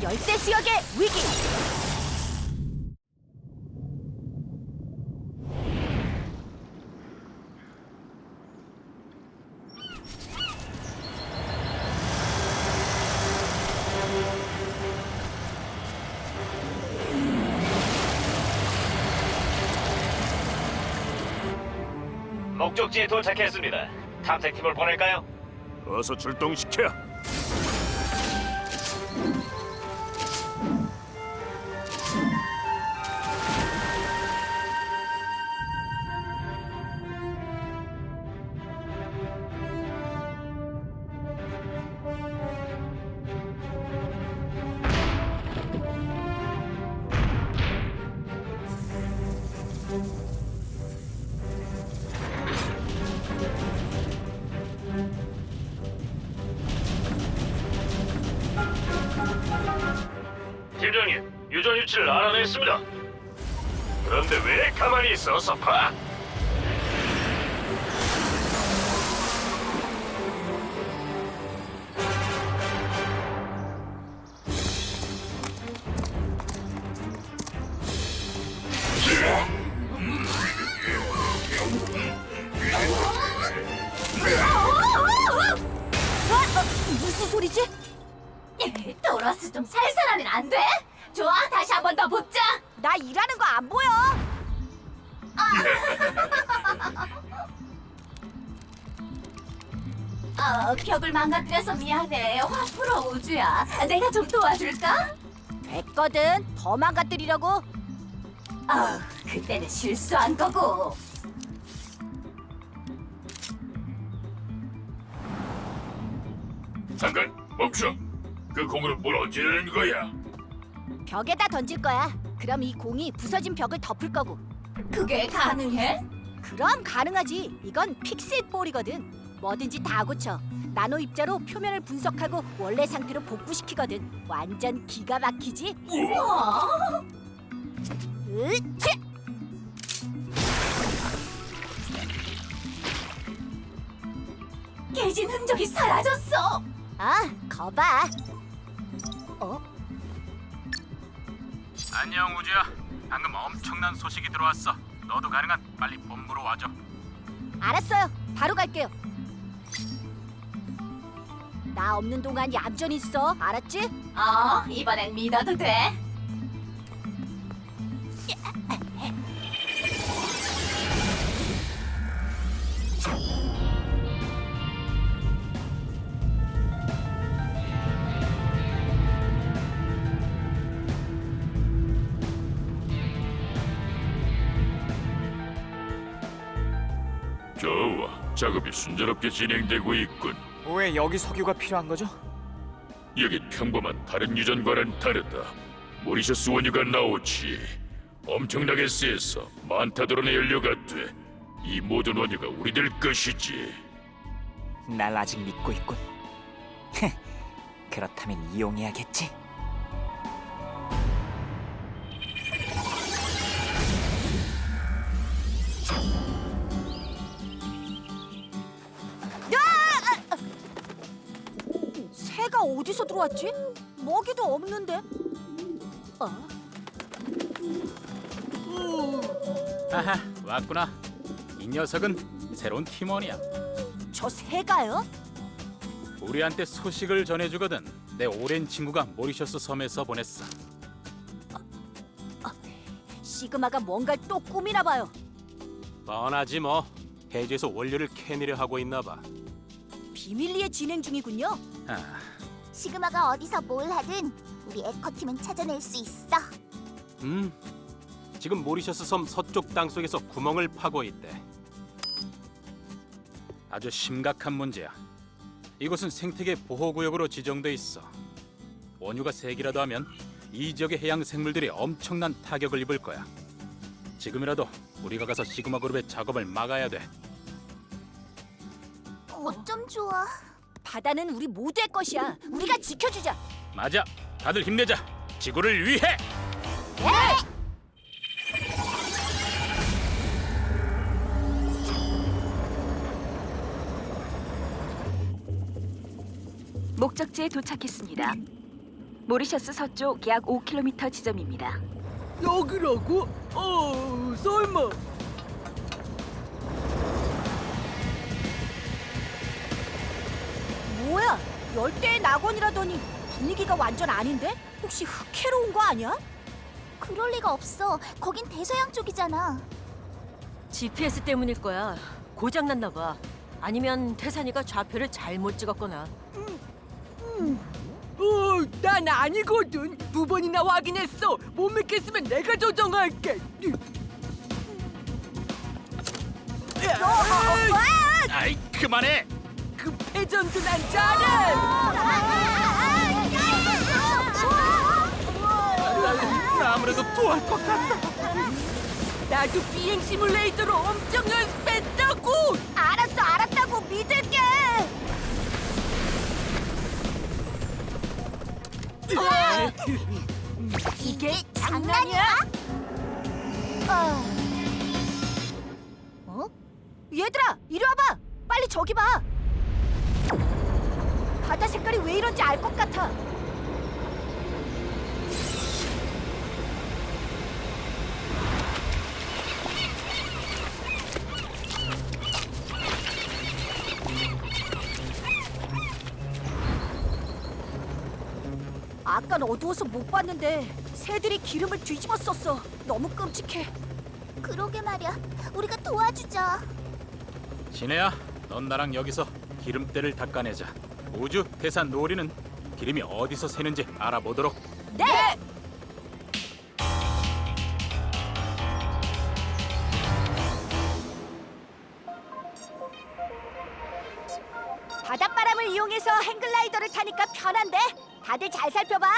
열대 수역의 위기. 목적지에 도착했습니다. 탐색팀을 보낼까요? 어서 출동시켜. 팀장님, 유전 위치를 알아냈습니다. 그런데 왜 가만히 있어, 서파? 어? 소리지? 도러스 좀 살살하면 안 돼? 좋아, 다시 한 번 더 붙자. 나 일하는 거 안 보여. 어, 벽을 망가뜨려서 미안해. 화 풀어, 우주야. 내가 좀 도와줄까? 됐거든. 더 망가뜨리려고. 아, 그때는 실수한 거고. 잠깐 멈춰. 그 공으로 뭘 얹으려는 거야? 벽에다 던질 거야. 그럼 이 공이 부서진 벽을 덮을 거고. 그게 가능해? 그럼 가능하지. 이건 픽스잇 볼이거든. 뭐든지 다 고쳐. 나노 입자로 표면을 분석하고 원래 상태로 복구시키거든. 완전 기가 막히지? 우와. 으치! 깨진 흔적이 사라졌어. 아, 거봐. 안녕 우주야. 방금 엄청난 소식이 들어왔어. 너도 가능한 빨리 본부로 와줘. 알았어요. 바로 갈게요. 나 없는 동안 얌전히 있어. 알았지? 어, 이번엔 믿어도 돼. 작업이 순조롭게 진행되고 있군. 왜 여기 석유가 필요한 거죠? 여긴 평범한 다른 유전과는 다르다. 모리셔스 원유가 나오지. 엄청나게 세서 만타드론의 연료가 돼. 이 모든 원유가 우리들 것이지. 날 아직 믿고 있군. 그렇다면 이용해야겠지. 어디서 들어왔지? 먹이도 없는데. 어? 하하 왔구나. 이 녀석은 새로운 팀원이야. 저 새가요? 우리한테 소식을 전해주거든. 내 오랜 친구가 모리셔스 섬에서 보냈어. 시그마가 뭔가를 또 꾸미나 봐요. 뻔하지 뭐. 해주에서 원료를 캐내려 하고 있나 봐. 비밀리에 진행 중이군요. 아, 시그마가 어디서 뭘 하든 우리 에커팀은 찾아낼 수 있어. 음. 지금 모리셔스 섬 서쪽 땅 속에서 구멍을 파고 있대. 아주 심각한 문제야. 이곳은 생태계 보호구역으로 지정돼 있어. 원유가 세기라도 하면 이 지역의 해양 생물들이 엄청난 타격을 입을 거야. 지금이라도 우리가 가서 시그마 그룹의 작업을 막아야 돼. 어쩜 좋아. 바다는 우리 모두의 것이야. 우리가 지켜주자. 맞아. 다들 힘내자. 지구를 위해. 목적지에 도착했습니다. 모리셔스 서쪽 약 5km 지점입니다. 여기라고? 어, 설마. 열대의 낙원이라더니 분위기가 완전 아닌데? 혹시 흑해로 온 거 아니야? 그럴 리가 없어. 거긴 대서양 쪽이잖아. GPS 때문일 거야. 고장 났나 봐. 아니면 태산이가 좌표를 잘못 찍었거나. 어, 난 아니거든. 두 번이나 확인했어. 못 믿겠으면 내가 조정할게. 아이 그만해. 그 패전도 난 잘해. 나 아무래도 토할 것 같다. 나도 비행 시뮬레이터로 엄청 연습했다고. 알았어, 알았다고 믿을게. 이게 장난이야? 어, 어? 얘들아, 이리 와봐. 빨리 저기 봐. 바다 색깔이 왜 이런지 알 것 같아. 아깐 어두워서 못 봤는데 새들이 기름을 뒤집어 썼어. 너무 끔찍해. 그러게 말이야. 우리가 도와주자. 진혜야, 넌 나랑 여기서 기름때를 닦아내자. 우주 태산 노리는 기름이 어디서 새는지 알아보도록. 네. 바닷바람을 이용해서 행글라이더를 타니까 편한데? 다들 잘 살펴봐.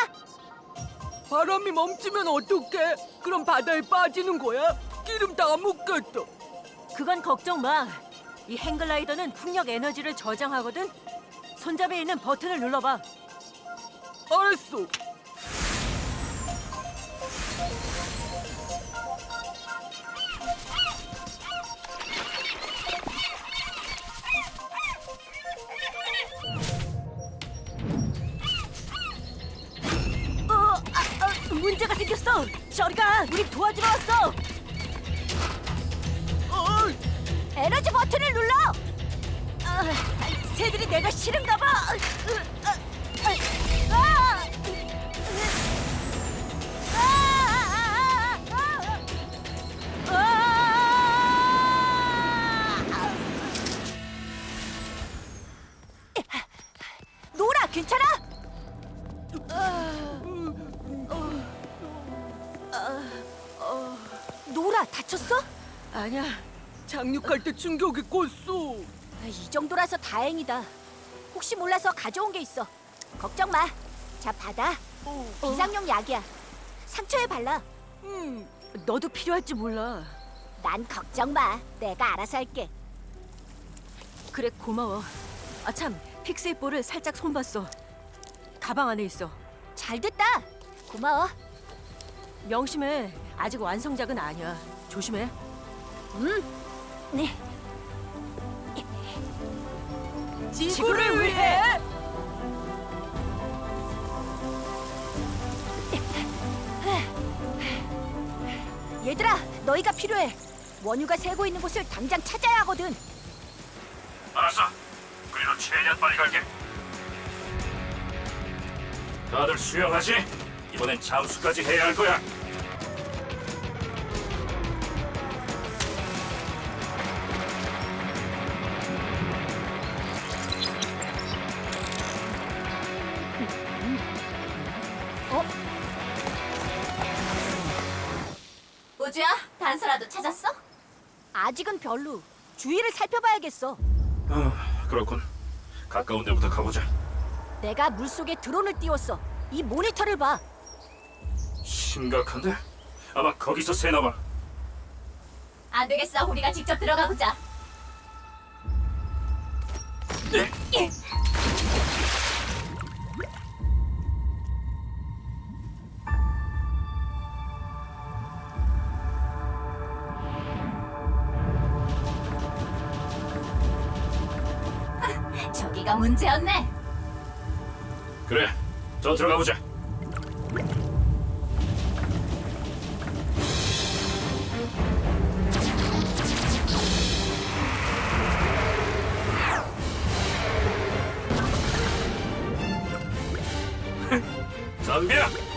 바람이 멈추면 어떡해? 그럼 바다에 빠지는 거야? 기름 다 묻겠다. 그건 걱정 마. 이 행글라이더는 풍력 에너지를 저장하거든. 손잡이에 있는 버튼을 눌러봐. 알았어. 어, 아, 아, 문제가 생겼어. 저리가, 우리 도와주러 왔어. 어, 에너지 버튼을 눌러. 아, 새들이 내가 싫은가 봐. 노라 괜찮아? 노라 다쳤어? 아니야. 착륙할 때 충격이 컸어. 아, 이 정도라서 다행이다. 혹시 몰라서 가져온 게 있어. 걱정 마. 자 받아. 비상용 약이야. 상처에 발라. 음, 너도 필요할지 몰라. 난 걱정 마. 내가 알아서 할게. 그래 고마워. 아 참, 픽스의 볼을 살짝 손봤어. 가방 안에 있어. 잘 됐다. 고마워. 명심해. 아직 완성작은 아니야. 조심해. 네. 지구를 위해. 얘들아, 너희가 필요해. 원유가 새고 있는 곳을 당장 찾아야 하거든. 알았어. 그리고 최대한 빨리 갈게. 다들 수영하지? 이번엔 잠수까지 해야 할 거야. 아직은 별로. 주위를 살펴봐야겠어. 아, 그렇군. 가까운 데부터 가보자. 내가 물속에 드론을 띄웠어. 이 모니터를 봐. 심각한데? 아마 거기서 새나 봐. 안 되겠어. 우리가 직접 들어가 보자. 네. 문제였네. 그래, 저 들어가 보자. 담벼!